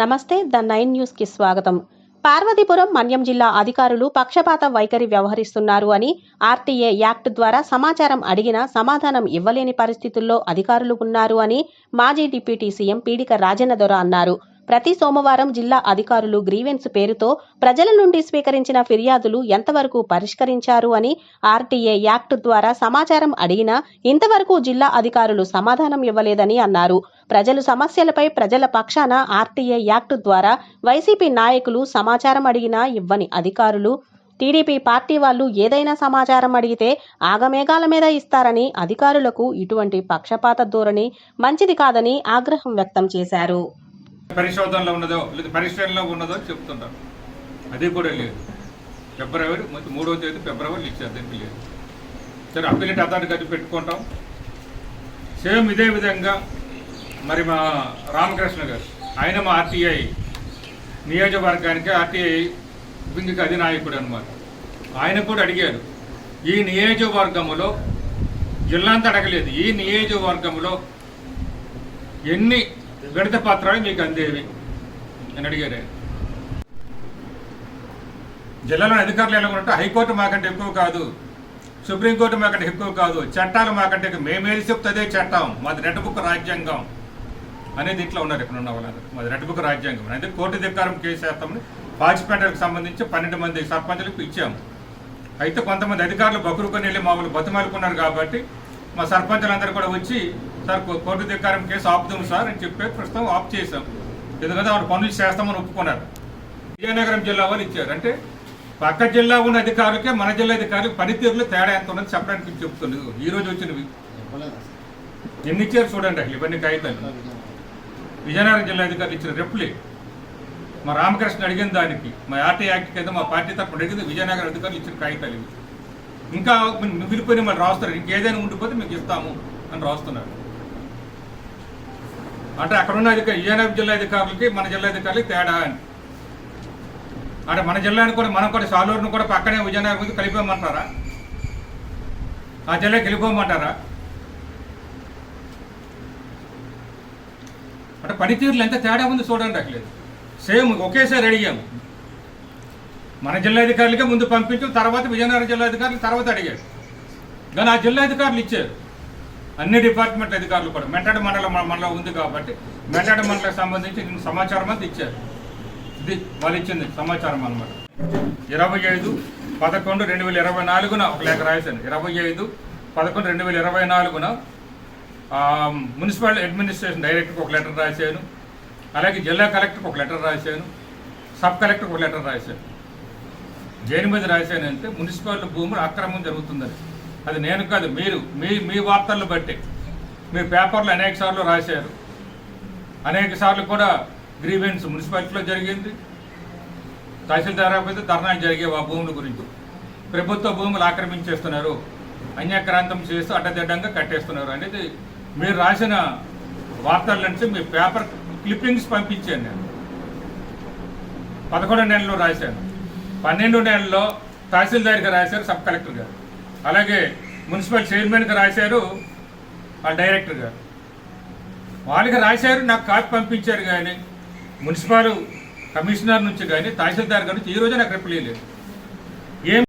నమస్తే the nine న్యూస్కి స్వాగతం. పార్వతీపురం మన్యం జిల్లా అధికారులు పక్షపాత వైఖరి వ్యవహరిస్తున్నారు అని ఆర్టీఏ యాక్ట్ ద్వారా సమాచారం అడిగినా సమాధానం ఇవ్వలేని పరిస్థితుల్లో అధికారులు ఉన్నారు అని మాజీ డిప్యూటీ సీఎం పీడిక రాజన్న దొర అన్నారు. ప్రతి సోమవారం జిల్లా అధికారులు గ్రీవెన్స్ పేరుతో ప్రజల నుండి స్వీకరించిన ఫిర్యాదులు ఎంతవరకు పరిష్కరించారు అని ఆర్టీఏ యాక్ట్ ద్వారా సమాచారం అడిగినా ఇంతవరకు జిల్లా అధికారులు సమాధానం ఇవ్వలేదని అన్నారు. ప్రజలు సమస్యలపై ప్రజల పక్షాన ఆర్టీఏ యాక్ట్ ద్వారా వైసీపీ నాయకులు సమాచారం అడిగినా ఇవ్వని అధికారులు. టీడీపీ పార్టీ వాళ్ళు ఏదైనా సమాచారం అడిగితే ఆగమేఘాల మీద ఇస్తారని అధికారులకు ఇటువంటి పక్షపాత ధోరణి మంచిది కాదని ఆగ్రహం వ్యక్తం చేశారు. పరిశోధనలో ఉన్నదో లేదా పరిశీలనలో ఉన్నదో చెప్తుంటారు. అది కూడా లేదు. ఫిబ్రవరి మొత్తం మూడవ తేదీ ఫిబ్రవరి ఇచ్చారు దీనికి లేదు. సరే అప్పీలెట్ అథారిటీ గది పెట్టుకుంటాం. సేమ్ ఇదే విధంగా మరి మా రామకృష్ణ గారు ఆయన మా ఆర్టీఐ నియోజకవర్గానికి ఆర్టీఐ వింగ్కి అధినాయకుడు అనమాట ఆయన కూడా అడిగారు ఈ నియోజకవర్గంలో జిల్లా అంతా అడగలేదు ఈ నియోజకవర్గంలో ఎన్ని గణిత పత్రాలు మీకు అందేవి? అని అడిగారు జిల్లాలో జిల్లాలోని అధికారులు ఎలా ఉంటే హైకోర్టు మాకంటే ఎక్కువ కాదు సుప్రీంకోర్టు మాకంటే ఎక్కువ కాదు చట్టాలు మాకంటే మేమేది చెప్తే అదే చట్టం మాది రెడ్ బుక్ రాజ్యాంగం. అనేది ఇట్లా ఉన్నారు ఇక్కడ ఉన్న వాళ్ళందరూ. మాది రెడ్ బుక్ రాజ్యాంగం. అయితే కోర్టు ధిక్కారం కేసు వేస్తామని పాచిపేటకు సంబంధించి పన్నెండు మంది సర్పంచులకు ఇచ్చాము. అయితే కొంతమంది అధికారులు బకురుకొని వెళ్ళి మామూలు బతిమాలుకున్నారు కాబట్టి మా సర్పంచులందరూ కూడా వచ్చి సార్ కోర్టు ధిక్కారం కేసు ఆపుదాం సార్ అని చెప్పి ప్రస్తుతం ఆఫ్ చేశాం. ఎందుకంటే వాళ్ళు పనులు చేస్తామని ఒప్పుకున్నారు. విజయనగరం జిల్లా వాళ్ళు ఇచ్చారు. అంటే పక్క జిల్లా ఉన్న అధికారులకే మన జిల్లా అధికారులు పనితీరులో తేడా ఎంత ఉన్నది చెప్పడానికి చెప్తుంది ఈ రోజు వచ్చినవి. ఎన్ని ఇచ్చారు చూడండి ఇవన్నీ కాగితాలు విజయనగరం జిల్లా అధికారులు ఇచ్చిన రెప్లే మా రామకృష్ణ అడిగిన దానికి మా ఆర్టీ యాక్ట్ కింద మా పార్టీ తరఫున అడిగింది విజయనగరం అధికారులు ఇచ్చిన కాగితాలు ఇవి. ఇంకా మిగిలిపోయిన మళ్ళీ రాస్తారు ఇంకేదైనా ఉండిపోతే మీకు ఇస్తాము అని రాస్తున్నారు. అంటే అక్కడ ఉన్న విజయనగరం జిల్లా అధికారులకి మన జిల్లా అధికారులకి తేడా అని. అంటే మన జిల్లాని కూడా మనం కూడా సాలూరును కూడా పక్కనే విజయనగరం కలిపోమంటారా కలిపేయమంటారా? ఆ జిల్లాకి వెళ్ళిపోమంటారా? అంటే పనితీరులు ఎంత తేడా ఉంది చూడండి అట్లేదు సేమ్ ఒకేసారి అడిగాము మన జిల్లా అధికారులకే ముందు పంపించాం తర్వాత విజయనగరం జిల్లా అధికారులు తర్వాత అడిగారు. కానీ ఆ జిల్లా అధికారులు ఇచ్చారు. అన్ని డిపార్ట్మెంట్ల అధికారులు కూడా. మెట్టడి మండలం మనలో ఉంది కాబట్టి మెట్టడి మండలకు సంబంధించి సమాచారం అంతా ఇచ్చారు. ఇది వాళ్ళు ఇచ్చింది సమాచారం అన్నమాట. ఇరవై ఐదు పదకొండు రెండు వేల ఇరవై నాలుగున ఒక లేఖ రాశాను. ఇరవై ఐదు పదకొండు రెండు వేల ఇరవై నాలుగున మున్సిపల్ అడ్మినిస్ట్రేషన్ డైరెక్టర్కి ఒక లెటర్ రాశాను. అలాగే జిల్లా కలెక్టర్కి ఒక లెటర్ రాశాను. సబ్ కలెక్టర్కి ఒక లెటర్ రాశాను. దేని మీద రాశానంటే మున్సిపల్ భూములు అక్రమం జరుగుతుందని. అది నేను కాదు మీరు మీ మీ వార్తలను బట్టి. మీ పేపర్లు అనేక సార్లు రాశారు. అనేక సార్లు కూడా గ్రీవెన్స్ మున్సిపాలిటీలో జరిగింది. తహసీల్దార్ ఆఫీస్ ధర్నాలు జరిగే ఆ భూముల గురించి. ప్రభుత్వ భూములు ఆక్రమించేస్తున్నారు. అన్యాక్రాంతం చేస్తూ అడ్డదిడ్డంగా కట్టేస్తున్నారు అనేది మీరు రాసిన వార్తల నుంచి మీ పేపర్ క్లిప్పింగ్స్ పంపించాను నేను. పదకొండు నెలల్లో రాశాను. పన్నెండు నెలల్లో తహసీల్దార్గా రాశారు సబ్ కలెక్టర్ గారు. అలాగే మున్సిపల్ చైర్మన్గా రాశారు ఆ డైరెక్టర్ గారు. వాళ్ళకి రాశారు నాకు కాపీ పంపించారు కానీ మున్సిపల్ కమిషనర్ నుంచి కానీ తహసీల్దార్ గారి నుంచి ఈ రోజు నాకు రిప్లై లేదు. ఏం